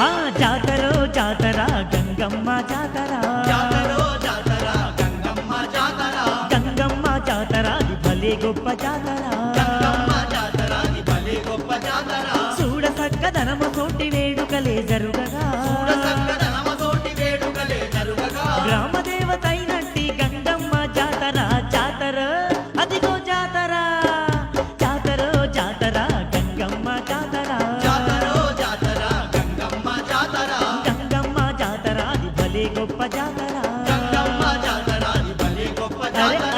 ఆ జాతరో జాతర గంగమ్మ జాతర. జాతరో జాతర గంగమ్మ జాతర. గంగమ్మ జాతర అది భలే గొప్ప జాతర. గంగమ్మ జాతర ఇది భలే గొప్ప జాతర. చూడ సక్కదనము తోటి వేడుకలే జరుగగా. భలే గొప్ప జాతర. జగదమ్మ గొప్ప జాతర.